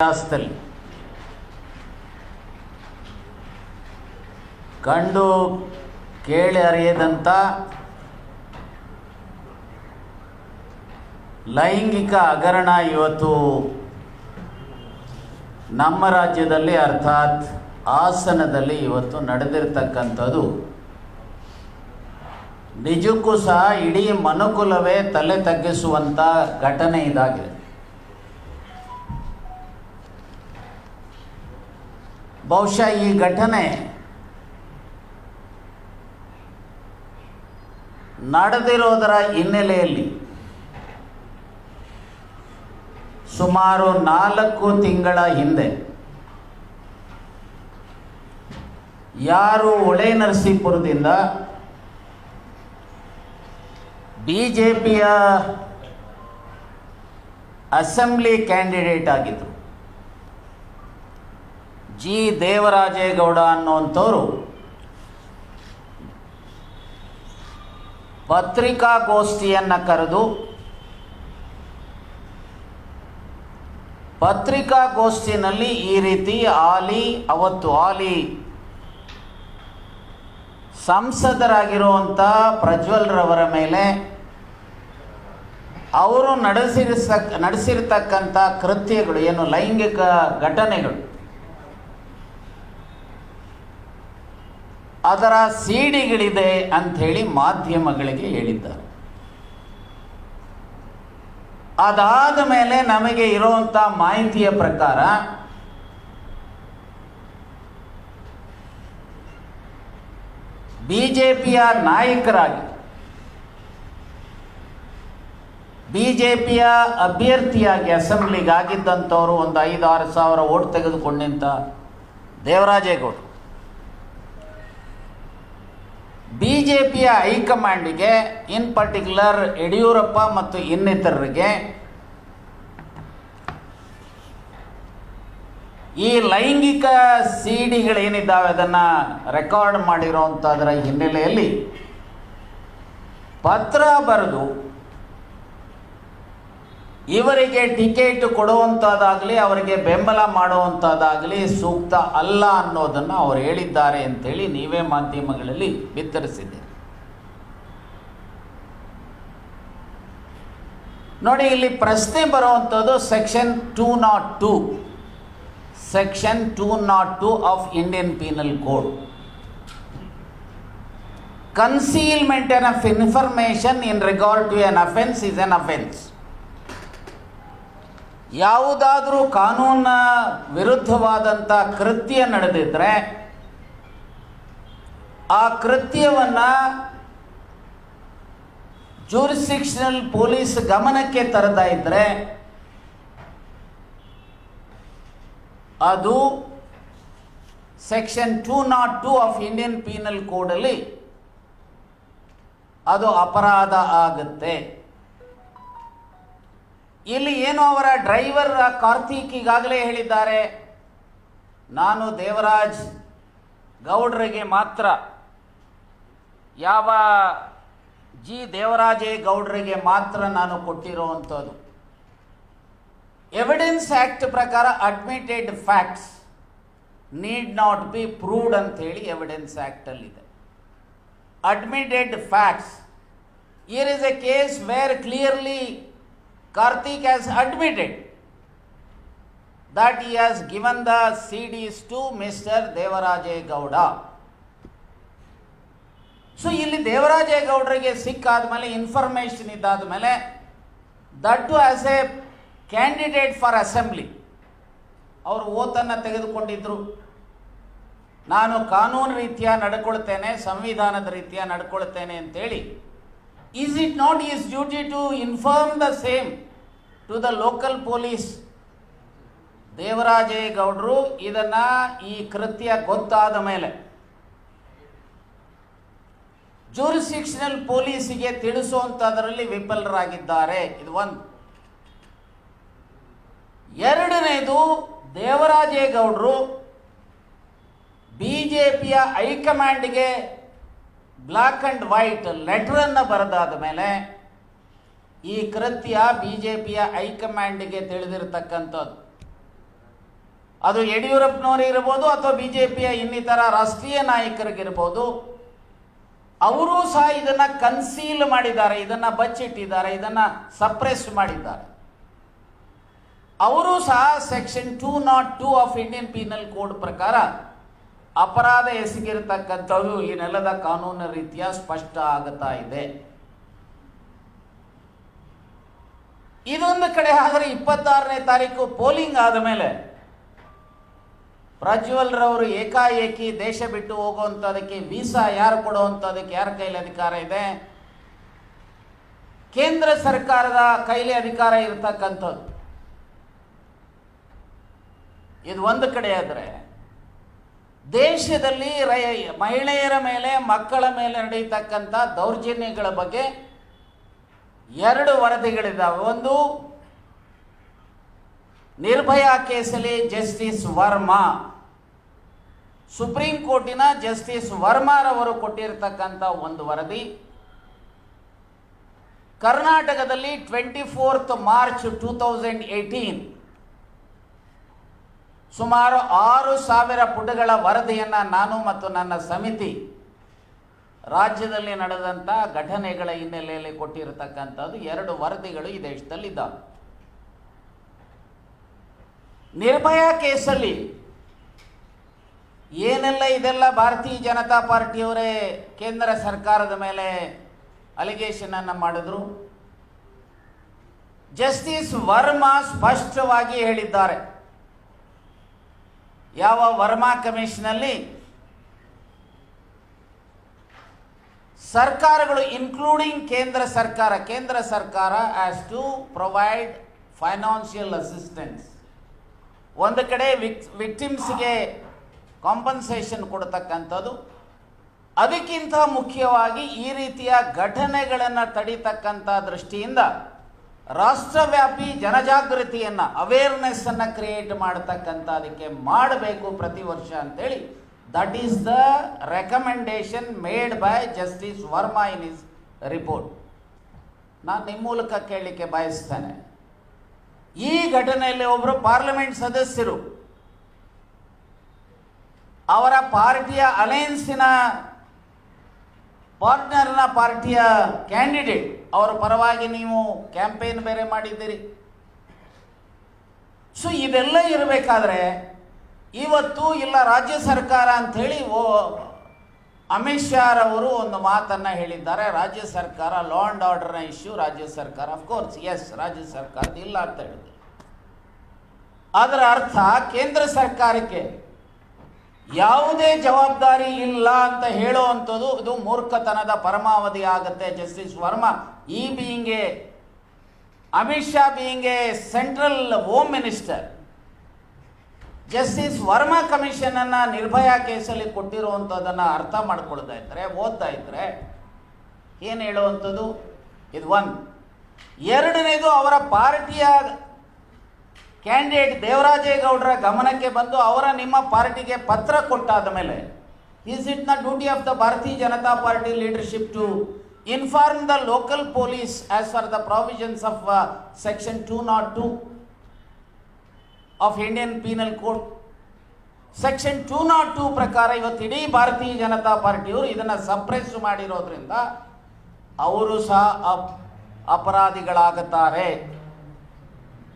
ಇತಿಹಾಸದಲ್ಲಿ ಕಂಡು ಕೇಳಿ ಅರಿಯದಂಥ ಲೈಂಗಿಕ ಹಗರಣ ಇವತ್ತು ನಮ್ಮ ರಾಜ್ಯದಲ್ಲಿ ಅರ್ಥಾತ್ ಹಾಸನದಲ್ಲಿ ಇವತ್ತು ನಡೆದಿರ್ತಕ್ಕಂಥದ್ದು. ನಿಜಕ್ಕೂ ಸಹ ಇಡೀ ಮನುಕುಲವೇ ತಲೆ ತಗ್ಗಿಸುವಂಥ ಘಟನೆ ಇದಾಗಿದೆ. ಬಹುಶಃ ಈ ಘಟನೆ ನಡೆದಿರೋದರ ಹಿನ್ನೆಲೆಯಲ್ಲಿ ಸುಮಾರು ನಾಲ್ಕು ತಿಂಗಳ ಹಿಂದೆ ಯಾರು ಹೊಳೆ ನರಸೀಪುರದಿಂದ ಬಿ ಜೆ ಪಿಯ ಅಸೆಂಬ್ಲಿ ಕ್ಯಾಂಡಿಡೇಟ್ ಆಗಿದ್ದರು ಜಿ ದೇವರಾಜೇಗೌಡ ಅನ್ನುವಂಥವರು ಪತ್ರಿಕಾಗೋಷ್ಠಿಯನ್ನು ಕರೆದು ಪತ್ರಿಕಾಗೋಷ್ಠಿನಲ್ಲಿ ಈ ರೀತಿ ಆಲಿ ಅವತ್ತು ಆಲಿ ಸಂಸದರಾಗಿರುವಂಥ ಪ್ರಜ್ವಲ್ರವರ ಮೇಲೆ ಅವರು ನಡೆಸಿರ್ತಕ್ಕ ನಡೆಸಿರ್ತಕ್ಕಂಥ ಕೃತ್ಯಗಳು ಏನು ಲೈಂಗಿಕ ಘಟನೆಗಳು ಅದರ ಸಿಡಿಗಳಿದೆ ಅಂಥೇಳಿ ಮಾಧ್ಯಮಗಳಿಗೆ ಹೇಳಿದ್ದಾರೆ. ಅದಾದ ಮೇಲೆ ನಮಗೆ ಇರುವಂಥ ಮಾಹಿತಿಯ ಪ್ರಕಾರ ಬಿ ಜೆ ನಾಯಕರಾಗಿ ಬಿ ಜೆ ಪಿಯ ಅಭ್ಯರ್ಥಿಯಾಗಿ ಅಸೆಂಬ್ಲಿಗೆ ಆಗಿದ್ದಂಥವರು ಒಂದು ಐದಾರು ಸಾವಿರ ಓಟ್ ತೆಗೆದುಕೊಂಡಿಂತ ದೇವರಾಜೇಗೌಡರು ಬಿ ಜೆ ಪಿಯ ಹೈಕಮಾಂಡಿಗೆ, ಇನ್ ಪರ್ಟಿಕ್ಯುಲರ್ ಯಡಿಯೂರಪ್ಪ ಮತ್ತು ಇನ್ನಿತರರಿಗೆ ಈ ಲೈಂಗಿಕ ಸಿಡಿಗಳೇನಿದ್ದಾವೆ ಅದನ್ನು ರೆಕಾರ್ಡ್ ಮಾಡಿರೋವಂಥದ್ರ ಹಿನ್ನೆಲೆಯಲ್ಲಿ ಪತ್ರ ಬರೆದು ಇವರಿಗೆ ಟಿಕೆಟ್ ಕೊಡುವಂಥದ್ದಾಗಲಿ ಅವರಿಗೆ ಬೆಂಬಲ ಮಾಡುವಂಥದ್ದಾಗಲಿ ಸೂಕ್ತ ಅಲ್ಲ ಅನ್ನೋದನ್ನು ಅವರು ಹೇಳಿದ್ದಾರೆ ಅಂತೇಳಿ ನೀವೇ ಮಾಧ್ಯಮಗಳಲ್ಲಿ ಬಿತ್ತರಿಸಿದ್ದೀರಿ. ನೋಡಿ, ಇಲ್ಲಿ ಪ್ರಶ್ನೆ ಬರುವಂಥದ್ದು section two nought two. Section two nought two of Indian penal code. Concealment of information in regard to an offence is an offence. ಯಾವುದಾದ್ರೂ ಕಾನೂನ ವಿರುದ್ಧವಾದಂಥ ಕೃತ್ಯ ನಡೆದಿದ್ರೆ ಆ ಕೃತ್ಯವನ್ನು ಜೂರಿಸಿಕ್ಷನಲ್ ಪೊಲೀಸ್ ಗಮನಕ್ಕೆ ತರತಾ ಇದ್ದರೆ ಅದು section two nought two of Indian penal ಕೋಡಲ್ಲಿ ಅದು ಅಪರಾಧ ಆಗುತ್ತೆ. ಇಲ್ಲಿ ಏನು ಅವರ ಡ್ರೈವರ್ ಕಾರ್ತಿಕ್ ಈಗಾಗಲೇ ಹೇಳಿದ್ದಾರೆ? ನಾನು ದೇವರಾಜ್ ಗೌಡ್ರಿಗೆ ಮಾತ್ರ ಯಾವ ಜಿ ದೇವರಾಜೇ ಗೌಡ್ರಿಗೆ ಮಾತ್ರ ನಾನು ಕೊಟ್ಟಿರುವಂಥದ್ದು ಎವಿಡೆನ್ಸ್ ಆ್ಯಕ್ಟ್ ಪ್ರಕಾರ admitted facts need not be proved ಅಂಥೇಳಿ evidence ಆ್ಯಕ್ಟಲ್ಲಿದೆ admitted facts here is a case where clearly Karthik has admitted that he has given the CDs to Mr. Devaraje Gowda. So ಇಲ್ಲಿ ದೇವರಾಜೇಗೌಡರಿಗೆ ಸಿಕ್ಕಾದ ಮೇಲೆ information ಇದ್ದಾದ ಮೇಲೆ that too as a candidate for assembly ಅವರು ಓತನ್ನು ತೆಗೆದುಕೊಂಡಿದ್ದರು ನಾನು ಕಾನೂನು ರೀತಿಯ ನಡ್ಕೊಳ್ತೇನೆ, ಸಂವಿಧಾನದ ರೀತಿಯ ನಡ್ಕೊಳ್ತೇನೆ ಅಂತೇಳಿ is it not his duty to inform the same to the local police ದೇವರಾಜೇಗೌಡರು ಇದನ್ನು ಈ ಕೃತ್ಯ ಗೊತ್ತಾದ ಮೇಲೆ ಜೂರಿಸಿಕ್ಷನಲ್ ಪೊಲೀಸಿಗೆ ತಿಳಿಸುವಂಥದ್ರಲ್ಲಿ ವಿಫಲರಾಗಿದ್ದಾರೆ. ಇದು ಒಂದು. ಎರಡನೇದು ದೇವರಾಜೇಗೌಡರು ಬಿ ಜೆ ಪಿಯ ಹೈಕಮಾಂಡ್ಗೆ ಬ್ಲ್ಯಾಕ್ ಆ್ಯಂಡ್ ವೈಟ್ ಲೆಟ್ರನ್ನು ಬರೆದಾದ ಮೇಲೆ ಈ ಕೃತ್ಯ ಬಿ ಜೆ ಪಿಯ ಹೈಕಮಾಂಡ್ಗೆ ತಿಳಿದಿರತಕ್ಕಂಥದ್ದು. ಅದು ಯಡಿಯೂರಪ್ಪನವರು ಇರ್ಬೋದು ಅಥವಾ ಬಿ ಜೆ ಪಿಯ ಇನ್ನಿತರ ರಾಷ್ಟ್ರೀಯ ನಾಯಕರಿಗಿರ್ಬೋದು. ಅವರೂ ಸಹ ಇದನ್ನು ಕನ್ಸೀಲ್ ಮಾಡಿದ್ದಾರೆ, ಇದನ್ನು ಬಚ್ಚಿಟ್ಟಿದ್ದಾರೆ, ಇದನ್ನು ಸಪ್ರೆಸ್ ಮಾಡಿದ್ದಾರೆ. ಅವರು ಸಹ section two nought two of Indian penal code ಪ್ರಕಾರ ಅಪರಾಧ ಎಸಗಿರತಕ್ಕಂಥದ್ದು ಈ ನೆಲದ ಕಾನೂನಿನ ರೀತಿಯ ಸ್ಪಷ್ಟ ಆಗುತ್ತಾ ಇದೆ. ಇದೊಂದು ಕಡೆ ಆದರೆ ಇಪ್ಪತ್ತಾರನೇ ತಾರೀಕು ಪೋಲಿಂಗ್ ಆದ ಮೇಲೆ ಪ್ರಜ್ವಲ್ ರವರು ಏಕಾಏಕಿ ದೇಶ ಬಿಟ್ಟು ಹೋಗುವಂಥದಕ್ಕೆ ವೀಸಾ ಯಾರು ಕೊಡುವಂಥದಕ್ಕೆ ಯಾರ ಕೈಲಿ ಅಧಿಕಾರ ಇದೆ? ಕೇಂದ್ರ ಸರ್ಕಾರದ ಕೈಲಿ ಅಧಿಕಾರ ಇರತಕ್ಕಂಥದ್ದು. ಇದು ಒಂದು ಕಡೆ ಆದರೆ ದೇಶದಲ್ಲಿ ರೈ- ಮಹಿಳೆಯರ ಮೇಲೆ, ಮಕ್ಕಳ ಮೇಲೆ ನಡೆಯತಕ್ಕಂಥ ದೌರ್ಜನ್ಯಗಳ ಬಗ್ಗೆ ಎರಡು ವರದಿಗಳಿದ್ದಾವೆ. ಒಂದು, ನಿರ್ಭಯಾ ಕೇಸಲ್ಲಿ ಜಸ್ಟಿಸ್ ವರ್ಮಾ. ಸುಪ್ರೀಂ ಕೋರ್ಟಿನ ಜಸ್ಟಿಸ್ ವರ್ಮಾರವರು ಕೊಟ್ಟಿರತಕ್ಕಂಥ ಒಂದು ವರದಿ. ಕರ್ನಾಟಕದಲ್ಲಿ twenty fourth March two thousand eighteen ಸುಮಾರು ಆರು ಸಾವಿರ ಪುಟಗಳ ವರದಿಯನ್ನು ನಾನು ಮತ್ತು ನನ್ನ ಸಮಿತಿ ರಾಜ್ಯದಲ್ಲಿ ನಡೆದಂಥ ಘಟನೆಗಳ ಹಿನ್ನೆಲೆಯಲ್ಲಿ ಕೊಟ್ಟಿರತಕ್ಕಂಥದ್ದು ಎರಡು ವರದಿಗಳು ಈ ದೇಶದಲ್ಲಿದ್ದಾವೆ. ನಿರ್ಭಯ ಕೇಸಲ್ಲಿ ಏನೆಲ್ಲ ಇದೆಲ್ಲ ಭಾರತೀಯ ಜನತಾ ಪಾರ್ಟಿಯವರೇ ಕೇಂದ್ರ ಸರ್ಕಾರದ ಮೇಲೆ ಅಲಿಗೇಷನನ್ನು ಮಾಡಿದ್ರು? ಜಸ್ಟಿಸ್ ವರ್ಮಾ ಸ್ಪಷ್ಟವಾಗಿ ಹೇಳಿದ್ದಾರೆ. ಯಾವ ವರ್ಮಾ ಕಮಿಷನಲ್ಲಿ ಸರ್ಕಾರಗಳು ಇನ್ಕ್ಲೂಡಿಂಗ್ ಕೇಂದ್ರ ಸರ್ಕಾರ ಕೇಂದ್ರ ಸರ್ಕಾರ as to provide financial assistance ಒಂದು ಕಡೆ ವಿಕ್ ವಿಕ್ಟಿಮ್ಸ್ಗೆ ಕಾಂಪನ್ಸೇಷನ್ ಕೊಡ್ತಕ್ಕಂಥದ್ದು. ಅದಕ್ಕಿಂತ ಮುಖ್ಯವಾಗಿ ಈ ರೀತಿಯ ಘಟನೆಗಳನ್ನು ತಡಿತಕ್ಕಂಥ ದೃಷ್ಟಿಯಿಂದ ರಾಷ್ಟ್ರವ್ಯಾಪಿ ಜನಜಾಗೃತಿಯನ್ನು ಅವೇರ್ನೆಸ್ಸನ್ನು ಕ್ರಿಯೇಟ್ ಮಾಡತಕ್ಕಂಥ ಅದಕ್ಕೆ ಮಾಡಬೇಕು ಪ್ರತಿ ವರ್ಷ ಅಂತೇಳಿ that is the recommendation made by justice Verma in his report ನಾನು ನಿಮ್ಮ ಮೂಲಕ ಕೇಳಲಿಕ್ಕೆ ಬಯಸ್ತೇನೆ. ಈ ಘಟನೆಯಲ್ಲಿ ಒಬ್ಬರು ಪಾರ್ಲಿಮೆಂಟ್ ಸದಸ್ಯರು, ಅವರ ಪಾರ್ಟಿಯ ಅಲಯನ್ಸಿನ ಪಾರ್ಟ್ನರ್ನ ಪಾರ್ಟಿಯ ಕ್ಯಾಂಡಿಡೇಟ್, ಅವರ ಪರವಾಗಿ ನೀವು ಕ್ಯಾಂಪೇನ್ ಬೇರೆ ಮಾಡಿದ್ದೀರಿ. ಸೊ, ಇದೆಲ್ಲ ಇರಬೇಕಾದ್ರೆ, ಇವತ್ತು ಇಲ್ಲ ರಾಜ್ಯ ಸರ್ಕಾರ ಅಂಥೇಳಿ ಓ, ಅಮಿತ್ ಶಾರವರು ಒಂದು ಮಾತನ್ನು ಹೇಳಿದ್ದಾರೆ. ರಾಜ್ಯ ಸರ್ಕಾರ ಲಾ ಆ್ಯಂಡ್ ಆರ್ಡರ್ನ ಇಶ್ಯೂ ರಾಜ್ಯ ಸರ್ಕಾರ ಅಫ್ಕೋರ್ಸ್ ಎಸ್ ರಾಜ್ಯ ಸರ್ಕಾರದ ಇಲ್ಲ ಅಂತ ಹೇಳಿದ್ರು. ಅದರ ಅರ್ಥ, ಕೇಂದ್ರ ಸರ್ಕಾರಕ್ಕೆ ಯಾವುದೇ ಜವಾಬ್ದಾರಿ ಇಲ್ಲ ಅಂತ ಹೇಳುವಂಥದ್ದು ಇದು ಮೂರ್ಖತನದ ಪರಮಾವಧಿ ಆಗುತ್ತೆ, ಜಸ್ಟಿಸ್ ವರ್ಮಾ. ಈ being a, Amit Shah being a central home minister justice Verma ಕಮಿಷನನ್ನು Nirbhaya ಕೇಸಲ್ಲಿ ಕೊಟ್ಟಿರುವಂಥದ್ದನ್ನು ಅರ್ಥ ಮಾಡ್ಕೊಳ್ತಾ ಇದ್ದರೆ ಓದ್ತಾ ಇದ್ದರೆ ಏನು ಹೇಳುವಂಥದ್ದು ಇದು ಒಂದು ಎರಡನೇದು ಅವರ ಪಾರ್ಟಿಯ ಕ್ಯಾಂಡಿಡೇಟ್ ದೇವರಾಜೇಗೌಡರ ಗಮನಕ್ಕೆ ಬಂದು ಅವರ ನಿಮ್ಮ ಪಾರ್ಟಿಗೆ ಪತ್ರ ಕೊಟ್ಟಾದ ಮೇಲೆ is it the duty of the Bharatiya Janata Party leadership to inform the local police as for the provisions of section two nought two of Indian penal code section two nought two ಪ್ರಕಾರ ಇವತ್ತು ಇಡೀ ಭಾರತೀಯ ಜನತಾ ಪಾರ್ಟಿಯವರು ಇದನ್ನು suppress ಮಾಡಿರೋದ್ರಿಂದ, ಅವರು ಸಹ up, ಅಪರಾಧಿಗಳಾಗುತ್ತಾರೆ.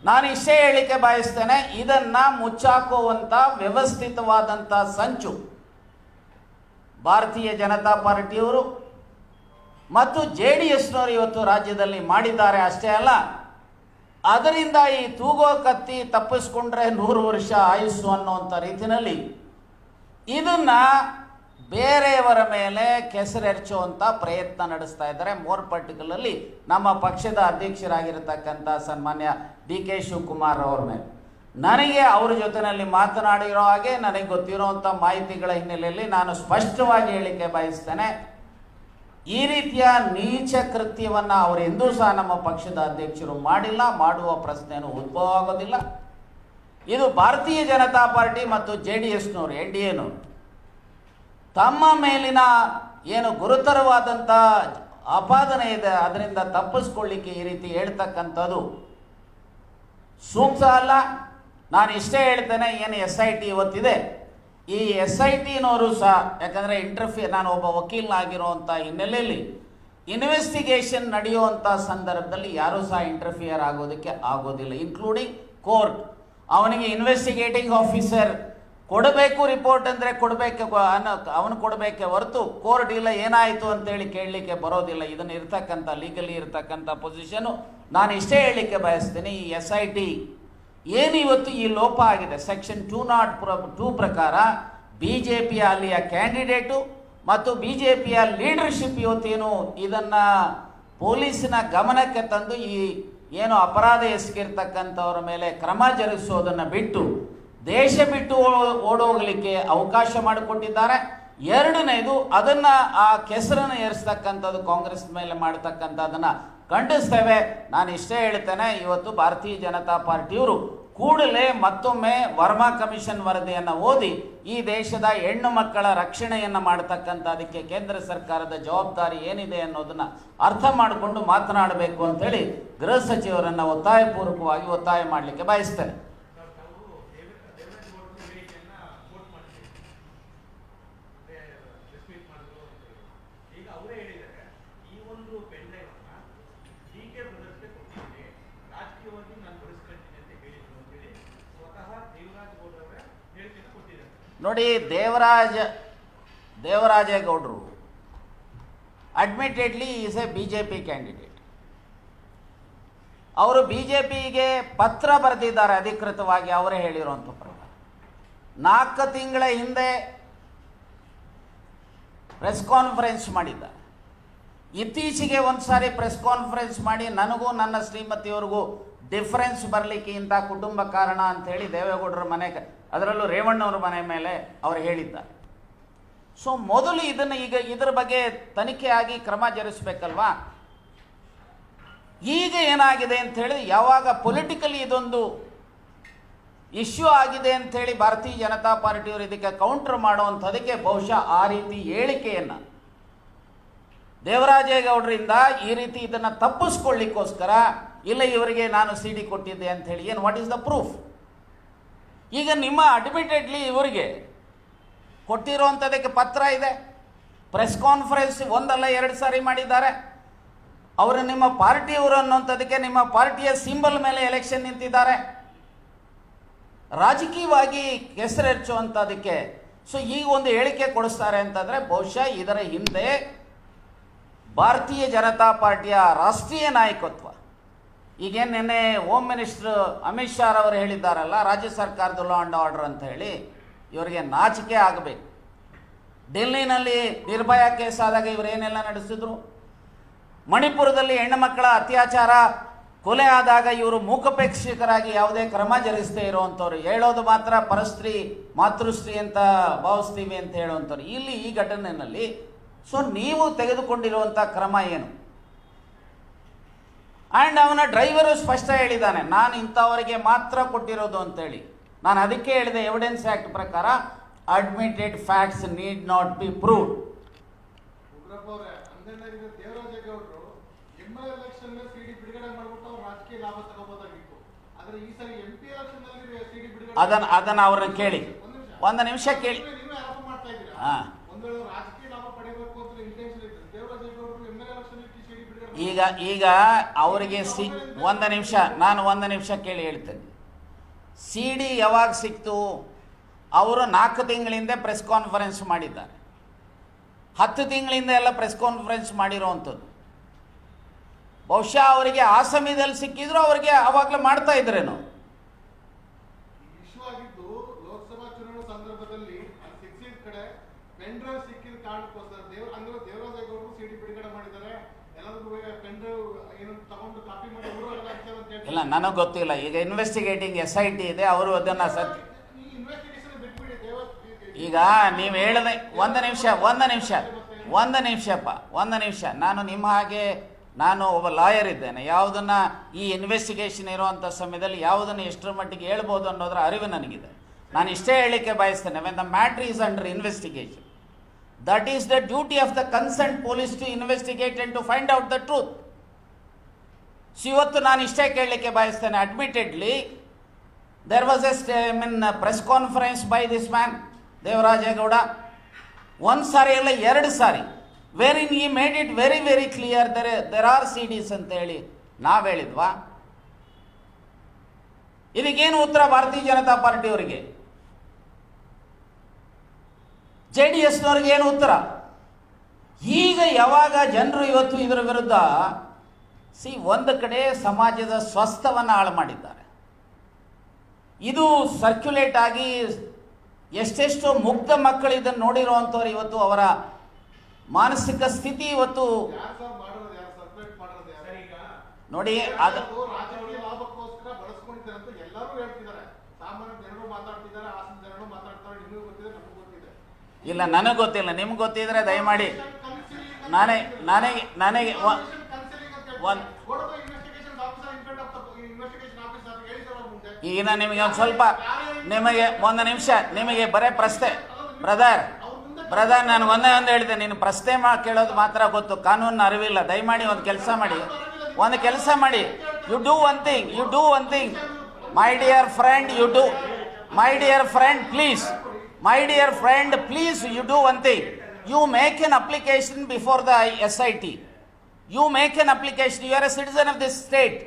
ನಾನು ಇಷ್ಟೇ ಹೇಳಿಕೆ ಬಯಸ್ತೇನೆ, ಇದನ್ನ ಮುಚ್ಚಾಕುವಂತ ವ್ಯವಸ್ಥಿತವಾದಂಥ ಸಂಚು. ಭಾರತೀಯ ಜನತಾ ಪಾರ್ಟಿಯವರು ಮತ್ತು ಜೆ ಡಿ ಎಸ್ನವರು ಇವತ್ತು ರಾಜ್ಯದಲ್ಲಿ ಮಾಡಿದ್ದಾರೆ ಅಷ್ಟೇ ಅಲ್ಲ, ಅದರಿಂದ ಈ ತೂಗೋ ಕತ್ತಿ ತಪ್ಪಿಸ್ಕೊಂಡ್ರೆ ನೂರು ವರ್ಷ ಆಯುಸ್ಸು ಅನ್ನುವಂಥ ರೀತಿಯಲ್ಲಿ ಇದನ್ನ ಬೇರೆಯವರ ಮೇಲೆ ಕೆಸರೆರಚುವಂಥ ಪ್ರಯತ್ನ ನಡೆಸ್ತಾ ಇದ್ದಾರೆ. ಮೋರ್ ಪರ್ಟಿಕ್ಯುಲರ್ಲಿ ನಮ್ಮ ಪಕ್ಷದ ಅಧ್ಯಕ್ಷರಾಗಿರತಕ್ಕಂಥ ಸನ್ಮಾನ್ಯ ಡಿ ಕೆ ಶಿವಕುಮಾರ್ ಅವ್ರ ಮೇಲೆ. ನನಗೆ ಅವ್ರ ಜೊತೆಯಲ್ಲಿ ಮಾತನಾಡಿರೋ ಹಾಗೆ ನನಗೆ ಗೊತ್ತಿರುವಂಥ ಮಾಹಿತಿಗಳ ಹಿನ್ನೆಲೆಯಲ್ಲಿ ನಾನು ಸ್ಪಷ್ಟವಾಗಿ ಹೇಳಿಕೆ ಬಯಸ್ತೇನೆ. ಈ ರೀತಿಯ ನೀಚ ಕೃತ್ಯವನ್ನು ಅವರು ಎಂದೂ ಸಹ ನಮ್ಮ ಪಕ್ಷದ ಅಧ್ಯಕ್ಷರು ಮಾಡಿಲ್ಲ, ಮಾಡುವ ಪ್ರಶ್ನೆಯೂ ಉದ್ಭವ ಆಗೋದಿಲ್ಲ. ಇದು ಭಾರತೀಯ ಜನತಾ ಪಾರ್ಟಿ ಮತ್ತು ಜೆ ಡಿ ಎಸ್ನವರು, ಎನ್ ಡಿ ಎನವರು. ತಮ್ಮ ಮೇಲಿನ ಏನು ಗುರುತರವಾದಂಥ ಆಪಾದನೆ ಇದೆ, ಅದರಿಂದ ತಪ್ಪಿಸ್ಕೊಳ್ಳಿಕ್ಕೆ ಈ ರೀತಿ ಹೇಳ್ತಕ್ಕಂಥದ್ದು. ಸೂಕ್ತ ಅಲ್ಲ. ನಾನು ಇಷ್ಟೇ ಹೇಳ್ತೇನೆ, ಏನು ಎಸ್ ಐ ಟಿ ಇವತ್ತಿದೆ ಈ ಎಸ್ ಐ ಟಿನವರು ಸಹ, ಯಾಕಂದರೆ ಇಂಟರ್ಫಿಯರ್ ನಾನು ಒಬ್ಬ ವಕೀಲನಾಗಿರುವಂಥ ಹಿನ್ನೆಲೆಯಲ್ಲಿ ಇನ್ವೆಸ್ಟಿಗೇಷನ್ ನಡೆಯುವಂಥ ಸಂದರ್ಭದಲ್ಲಿ ಯಾರೂ ಸಹ ಇಂಟರ್ಫಿಯರ್ ಆಗೋದಕ್ಕೆ ಆಗೋದಿಲ್ಲ ಇನ್ಕ್ಲೂಡಿಂಗ್ ಕೋರ್ಟ್ ಅವನಿಗೆ ಇನ್ವೆಸ್ಟಿಗೇಟಿಂಗ್ ಆಫೀಸರ್ ಕೊಡಬೇಕು ರಿಪೋರ್ಟ್ ಅಂದರೆ ಕೊಡಬೇಕು ಅನ್ನೋ ಅವನು ಕೊಡಬೇಕೆ ಹೊರತು ಕೋರ್ಟ್ ಇಲ್ಲ, ಏನಾಯಿತು ಅಂತೇಳಿ ಕೇಳಲಿಕ್ಕೆ ಬರೋದಿಲ್ಲ. ಇದನ್ನು ಇರ್ತಕ್ಕಂಥ ಲೀಗಲಿ ಇರ್ತಕ್ಕಂಥ ಪೊಸಿಷನು ನಾನು ಇಷ್ಟೇ ಹೇಳಲಿಕ್ಕೆ ಬಯಸ್ತೀನಿ, ಈ ಎಸ್ ಐ ಟಿ ಏನು ಇವತ್ತು ಈ ಲೋಪ ಆಗಿದೆ? ಸೆಕ್ಷನ್ ಟೂ ನಾಟ್ ಪ್ರ ಟೂ ಪ್ರಕಾರ ಬಿ ಜೆ ಪಿಯ ಅಲ್ಲಿಯ ಕ್ಯಾಂಡಿಡೇಟು ಮತ್ತು ಬಿ ಜೆ ಪಿಯ ಲೀಡರ್ಶಿಪ್ ಇವತ್ತೇನು ಇದನ್ನು ಪೊಲೀಸಿನ ಗಮನಕ್ಕೆ ತಂದು ಈ ಏನು ಅಪರಾಧ ಎಸಗಿರ್ತಕ್ಕಂಥವ್ರ ಮೇಲೆ ಕ್ರಮ ಜರುಗಿಸೋದನ್ನು ಬಿಟ್ಟು ದೇಶ ಬಿಟ್ಟು ಓಡೋಗಲಿಕ್ಕೆ ಅವಕಾಶ ಮಾಡಿಕೊಟ್ಟಿದ್ದಾರೆ. ಎರಡನೇದು, ಅದನ್ನ ಆ ಕೆಸರನ್ನು ಏರಿಸ್ತಕ್ಕಂಥದ್ದು ಕಾಂಗ್ರೆಸ್ ಮೇಲೆ ಮಾಡ್ತಕ್ಕಂಥದ್ದನ್ನ ಖಂಡಿಸ್ತೇವೆ. ನಾನು ಇಷ್ಟೇ ಹೇಳ್ತೇನೆ, ಇವತ್ತು ಭಾರತೀಯ ಜನತಾ ಪಾರ್ಟಿಯವರು ಕೂಡಲೇ ಮತ್ತೊಮ್ಮೆ ವರ್ಮಾ ಕಮಿಷನ್ ವರದಿಯನ್ನು ಓದಿ, ಈ ದೇಶದ ಹೆಣ್ಣು ಮಕ್ಕಳ ರಕ್ಷಣೆಯನ್ನು ಮಾಡತಕ್ಕಂಥದಕ್ಕೆ ಕೇಂದ್ರ ಸರ್ಕಾರದ ಜವಾಬ್ದಾರಿ ಏನಿದೆ ಅನ್ನೋದನ್ನ ಅರ್ಥ ಮಾಡಿಕೊಂಡು ಮಾತನಾಡಬೇಕು ಅಂತೇಳಿ ಗೃಹ ಸಚಿವರನ್ನು ಒತ್ತಾಯಪೂರ್ವಕವಾಗಿ ಒತ್ತಾಯ ಮಾಡಲಿಕ್ಕೆ ಬಯಸ್ತೇನೆ ಸರ್, ತಾವು ದೇವ- ದೇವರಾಜ್ ಗೌಡ್ರ ಹೇಳಿಕೆಯನ್ನ quote ಮಾಡ್ತೀವಿ. ಮತ್ತೆ press meet ಮಾಡಿದ್ರು ಅಂತ ಹೇಳಿ. ಈಗ ಅವರೇ ಹೇಳಿದ್ದಾರೆ, ಈ ಒಂದು ಪೆನ್ ಡ್ರೈವ್ ಅನ್ನ ಡಿ ಕೆ ಬ್ರದರ್ಸ್ಗೆ ಕೊಟ್ಟಿದ್ದೀನಿ. ರಾಜಕೀಯವಾಗಿ ನಾನು ಬಳಸ್ಕೊಳ್ತೀನಿ ಅಂತ ಹೇಳಿದ್ರು ಅಂತೇಳಿ ಸ್ವತಃ ದೇವರಾಜ್ ಗೌಡ್ರವರೇ ಹೇಳಿಕೆಯನ್ನು ಕೊಟ್ಟಿದ್ದಾರೆ. ನೋಡಿ, Devaraj ದೇವರಾಜೇಗೌಡರು admittedly is a B J P candidate ಅವರು ಬಿ ಜೆ ಪಿಗೆ ಪತ್ರ ಬರೆದಿದ್ದಾರೆ ಅಧಿಕೃತವಾಗಿ, ಅವರೇ ಹೇಳಿರುವಂಥ ಪ್ರಕಾರ. ನಾಲ್ಕು ತಿಂಗಳ ಹಿಂದೆ ಪ್ರೆಸ್ ಕಾನ್ಫರೆನ್ಸ್ ಮಾಡಿದ್ದ. ಇತ್ತೀಚೆಗೆ ಒಂದು ಸಾರಿ ಪ್ರೆಸ್ ಕಾನ್ಫರೆನ್ಸ್ ಮಾಡಿ ನನಗೂ ನನ್ನ ಶ್ರೀಮತಿಯವ್ರಿಗೂ ಡಿಫರೆನ್ಸ್ ಬರಲಿಕ್ಕೆ ಇಂಥ ಕುಟುಂಬ ಕಾರಣ ಅಂತೇಳಿ ದೇವೇಗೌಡರ ಮನೆ ಅದರಲ್ಲೂ ರೇವಣ್ಣವ್ರ ಮನೆ ಮೇಲೆ ಅವರು ಹೇಳಿದ್ದಾರೆ ಸೊ ಮೊದಲು ಇದನ್ನು ಈಗ ಇದರ ಬಗ್ಗೆ ತನಿಖೆ ಆಗಿ ಕ್ರಮ ಜರುಗಿಸ್ಬೇಕಲ್ವಾ? ಈಗ ಏನಾಗಿದೆ ಅಂತ ಹೇಳಿ ಯಾವಾಗ ಪೊಲಿಟಿಕಲಿ ಇದೊಂದು ಇಶ್ಯೂ ಆಗಿದೆ ಅಂಥೇಳಿ ಭಾರತೀಯ ಜನತಾ ಪಾರ್ಟಿಯವರು ಇದಕ್ಕೆ ಕೌಂಟರ್ ಮಾಡುವಂಥದಕ್ಕೆ ಬಹುಶಃ ಆ ರೀತಿ ಹೇಳಿಕೆಯನ್ನು ದೇವರಾಜೇಗೌಡರಿಂದ ಈ ರೀತಿ ಇದನ್ನು ತಪ್ಪಿಸ್ಕೊಳ್ಳಿಕ್ಕೋಸ್ಕರ, ಇಲ್ಲ, ಇವರಿಗೆ ನಾನು ಸಿ ಡಿ ಕೊಟ್ಟಿದ್ದೆ ಅಂಥೇಳಿ ಏನು ವಾಟ್ ಈಸ್ ದ ಪ್ರೂಫ್ ಈಗ ನಿಮ್ಮ ಅಡ್ಮಿಟೆಡ್ಲಿ ಇವರಿಗೆ ಕೊಟ್ಟಿರುವಂಥದ್ದಕ್ಕೆ ಪತ್ರ ಇದೆ. ಪ್ರೆಸ್ ಕಾನ್ಫರೆನ್ಸ್ ಒಂದಲ್ಲ, ಎರಡು ಸಾರಿ ಮಾಡಿದ್ದಾರೆ. ಅವರು ನಿಮ್ಮ ಪಾರ್ಟಿಯವರು ಅನ್ನುವಂಥದ್ದಕ್ಕೆ ನಿಮ್ಮ ಪಾರ್ಟಿಯ ಸಿಂಬಲ್ ಮೇಲೆ ಎಲೆಕ್ಷನ್ ನಿಂತಿದ್ದಾರೆ. ರಾಜಕೀಯವಾಗಿ ಹೆಸರೆಚ್ಚುವಂಥದ್ದಕ್ಕೆ ಸೊ ಈಗ ಒಂದು ಹೇಳಿಕೆ ಕೊಡಿಸ್ತಾರೆ ಅಂತಂದರೆ, ಬಹುಶಃ ಇದರ ಹಿಂದೆ ಭಾರತೀಯ ಜನತಾ ಪಾರ್ಟಿಯ ರಾಷ್ಟ್ರೀಯ ನಾಯಕತ್ವ. ಈಗೇನು ನಿನ್ನೆ ಹೋಮ್ ಮಿನಿಸ್ಟರ್ ಅಮಿತ್ ಶಾ ಅವರು ಹೇಳಿದ್ದಾರಲ್ಲ, ರಾಜ್ಯ ಸರ್ಕಾರದ ಲಾ ಆ್ಯಂಡ್ ಆರ್ಡರ್ ಅಂತ ಹೇಳಿ, ಇವರಿಗೆ ನಾಚಿಕೆ ಆಗಬೇಕು. ಡೆಲ್ಲಿನಲ್ಲಿ ನಿರ್ಭಯ ಕೇಸ್ ಆದಾಗ ಇವರೇನೆಲ್ಲ ನಡೆಸಿದ್ರು? ಮಣಿಪುರದಲ್ಲಿ ಹೆಣ್ಣು ಮಕ್ಕಳ ಅತ್ಯಾಚಾರ ಕೊಲೆ ಆದಾಗ ಇವರು ಮೂಕಪೇಕ್ಷಕರಾಗಿ ಯಾವುದೇ ಕ್ರಮ ಜರುಗಿಸದೇ ಇರುವಂಥವ್ರು ಹೇಳೋದು ಮಾತ್ರ ಪರಸ್ತ್ರೀ, ಮಾತೃಶ್ರೀ ಅಂತ ಭಾವಿಸ್ತೀವಿ ಅಂತ ಹೇಳುವಂಥವ್ರು ಇಲ್ಲಿ ಈ ಘಟನೆಯಲ್ಲಿ ಸೊ ನೀವು ತೆಗೆದುಕೊಂಡಿರುವಂಥ ಕ್ರಮ ಏನು? ಆ್ಯಂಡ್ ಅವನ ಡ್ರೈವರು ಸ್ಪಷ್ಟ ಹೇಳಿದ್ದಾನೆ, ನಾನು ಇಂಥವರಿಗೆ ಮಾತ್ರ ಕೊಟ್ಟಿರೋದು ಅಂತೇಳಿ. ನಾನು ಅದಕ್ಕೆ ಹೇಳಿದೆ ಎವಿಡೆನ್ಸ್ ಆ್ಯಕ್ಟ್ ಪ್ರಕಾರ admitted facts need not be proved election ಅದನ್ನು ಅದನ್ನ ಅವ್ರನ್ನ ಕೇಳಿ. ಒಂದು ನಿಮಿಷ. ಕೇಳಿ. ಹಾಂ. ಈಗ ಈಗ ಅವರಿಗೆ ಸಿ ಒಂದು ನಿಮಿಷ. ನಾನು ಒಂದು ನಿಮಿಷ ಕೇಳಿ ಹೇಳ್ತೇನೆ. ಸಿ ಡಿ ಯಾವಾಗ ಸಿಕ್ತು? ಅವರು ನಾಲ್ಕು ತಿಂಗಳಿಂದ ಪ್ರೆಸ್ ಕಾನ್ಫರೆನ್ಸ್ ಮಾಡಿದ್ದಾರೆ. ಹತ್ತು ತಿಂಗಳಿಂದ ಎಲ್ಲ ಪ್ರೆಸ್ ಕಾನ್ಫರೆನ್ಸ್ ಮಾಡಿರೋವಂಥದ್ದು ಬಹುಶಃ ಅವರಿಗೆ ಆ ಸಮಯದಲ್ಲಿ ಸಿಕ್ಕಿದ್ರು ಅವರಿಗೆ ಆವಾಗಲೇ ಮಾಡ್ತಾ ಇದ್ರೇನು? ಇಲ್ಲ ನನಗೆ ಗೊತ್ತಿಲ್ಲ. ಈಗ ಇನ್ವೆಸ್ಟಿಗೇಟಿಂಗ್ ಎಸ್ ಐ ಟಿ ಇದೆ ಅವರು ಅದನ್ನು ಸತ್ ಈ ಇನ್ವೆಸ್ಟಿಗೇಷನ್ ಬಿಟ್ಬಿಡಿ ದೇವ ಈಗ ನೀವು ಹೇಳದೆ ಒಂದು ನಿಮಿಷ ಒಂದು ನಿಮಿಷ ಒಂದು ನಿಮಿಷಪ್ಪ ಒಂದು ನಿಮಿಷ. ನಾನು ನಿಮ್ಮ ಹಾಗೆ ನಾನು ಒಬ್ಬ ಲಾಯರ್ ಇದ್ದೇನೆ. ಯಾವುದನ್ನು ಈ ಇನ್ವೆಸ್ಟಿಗೇಷನ್ ಇರುವಂಥ ಸಮಯದಲ್ಲಿ ಯಾವುದನ್ನು ಎಷ್ಟರ ಮಟ್ಟಿಗೆ ಹೇಳ್ಬೋದು ಅನ್ನೋದರ ಅರಿವು ನನಗಿದೆ. ನಾನು ಇಷ್ಟೇ ಹೇಳಲಿಕ್ಕೆ ಬಯಸ್ತೇನೆ when the matter is under investigation that is the duty of the concern police to investigate and to find out the truth so ಇವತ್ತು ನಾನು ಇಷ್ಟೇ ಕೇಳಲಿಕ್ಕೆ ಬಯಸ್ತೇನೆ admittedly there was a I mean press conference by this man Devarajegowda ಒಂದು ಸಾರಿ ಅಲ್ಲ ಎರಡು ಸಾರಿ very he made it very very clear there there are C Ds ಅಂತ ಹೇಳಿ ನಾವು ಹೇಳಿದ್ವಾ? ಇದಕ್ಕೇನು ಉತ್ತರ ಭಾರತೀಯ ಜನತಾ ಪಾರ್ಟಿಯವರಿಗೆ? ಜೆ ಡಿ ಎಸ್ನವ್ರಿಗೆ ಏನು ಉತ್ತರ? ಈಗ ಯಾವಾಗ ಜನರು ಇವತ್ತು ಇದರ ವಿರುದ್ಧ, ಸಿ, ಒಂದು ಕಡೆ ಸಮಾಜದ ಸ್ವಸ್ಥವನ್ನು ಹಾಳು ಮಾಡಿದ್ದಾರೆ. ಇದು ಸರ್ಕ್ಯುಲೇಟ್ ಆಗಿ ಎಷ್ಟೆಷ್ಟು ಮುಗ್ಧ ಮಕ್ಕಳು ಇದನ್ನು ನೋಡಿರುವಂಥವ್ರು ಇವತ್ತು ಅವರ ಮಾನಸಿಕ ಸ್ಥಿತಿ ಇವತ್ತು ಯಾರು ಸರ್ ಮಾಡೋದು ಯಾರು ಸರ್ಕ್ಯುಲೇಟ್ ಮಾಡೋದು ಸರ್ ಈಗ ನೋಡಿ ಅದು ಅದು ರಾಜಕೀಯ ಲಾಭಕ್ಕೋಸ್ಕರ ಬಳಸ್ಕೊಂಡಿದ್ದಾರೆ ಎಲ್ಲರೂ ಹೇಳ್ತಿದ್ದಾರೆ. ಸಾಮಾನ್ಯ ಜನರು ಮಾತಾಡ್ತಿದ್ದಾರೆ ಹಾಸನ ಜನರು ಮಾತಾಡ್ತಾರೆ ನಿಮಗೂ ಗೊತ್ತಿದೆ ನಮಗೂ ಗೊತ್ತಿದೆ. ಇಲ್ಲ ನನಗೆ ಗೊತ್ತಿಲ್ಲ ನಿಮ್ಗೆ ಗೊತ್ತಿದ್ರೆ ದಯಮಾಡಿ. ನಾನೇ ನನಗೆ ನನಗೆ ಒಂದು ಒಂದ್- ಈಗ ನಿಮಗೆ ಒಂದು ಸ್ವಲ್ಪ ನಿಮಗೆ ಒಂದು ನಿಮಿಷ ನಿಮಗೆ ಬರೇ ಪ್ರಶ್ನೆ. ಬ್ರದರ್ ಬ್ರದರ್, ನಾನು ಒಂದೇ ಒಂದು ಹೇಳಿದೆ, ನೀನು ಪ್ರಶ್ನೆ ಮಾ ಕೇಳೋದು ಮಾತ್ರ ಗೊತ್ತು. ಕಾನೂನು ಅರಿವಿಲ್ಲ. ದಯಮಾಡಿ ಒಂದು ಕೆಲಸ ಮಾಡಿ. ಒಂದು ಕೆಲಸ ಮಾಡಿ. You do one thing you do one thing my dear friend you do my dear friend please my dear friend please you do one thing you make an application before the S I T you make an application you are a citizen of this state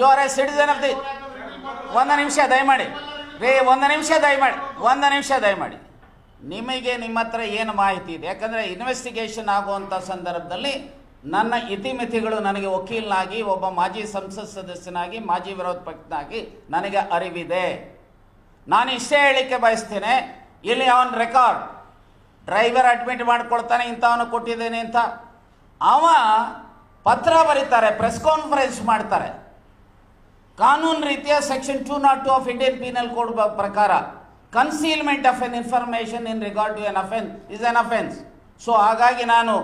you are a citizen of the ಒಂದು ನಿಮಿಷ, ದಯಮಾಡಿ. ರೇ ಒಂದು ನಿಮಿಷ, ದಯಮಾಡಿ. ಒಂದು ನಿಮಿಷ, ದಯಮಾಡಿ. ನಿಮಗೆ ನಿಮ್ಮ ಹತ್ರ ಏನು ಮಾಹಿತಿ ಇದೆ? ಯಾಕಂದರೆ ಇನ್ವೆಸ್ಟಿಗೇಷನ್ ಆಗುವಂಥ ಸಂದರ್ಭದಲ್ಲಿ ನನ್ನ ಇತಿಮಿತಿಗಳು ನನಗೆ ವಕೀಲನಾಗಿ, ಒಬ್ಬ ಮಾಜಿ ಸಂಸತ್ ಸದಸ್ಯನಾಗಿ, ಮಾಜಿ ವಿರೋಧ ಪಕ್ಷನಾಗಿ ನನಗೆ ಅರಿವಿದೆ. ನಾನು ಇಷ್ಟೇ ಹೇಳಿಕೆ ಬಯಸ್ತೇನೆ, ಇಲ್ಲಿ ಅವನ ರೆಕಾರ್ಡ್ ಡ್ರೈವರ್ ಅಡ್ಮಿಟ್ ಮಾಡ್ಕೊಳ್ತಾನೆ, ಇಂಥವನು ಕೊಟ್ಟಿದ್ದೇನೆ ಅಂತ. ಅವ ಪತ್ರ ಬರೀತಾರೆ ಪ್ರೆಸ್ ಕಾನ್ಫರೆನ್ಸ್ ಮಾಡ್ತಾರೆ. ಕಾನೂನು ರೀತಿಯ section two nought two of Indian penal code ಪ್ರಕಾರ. Concealment of an information in regard to an offence is an offence so ಹಾಗಾಗಿ ನಾನು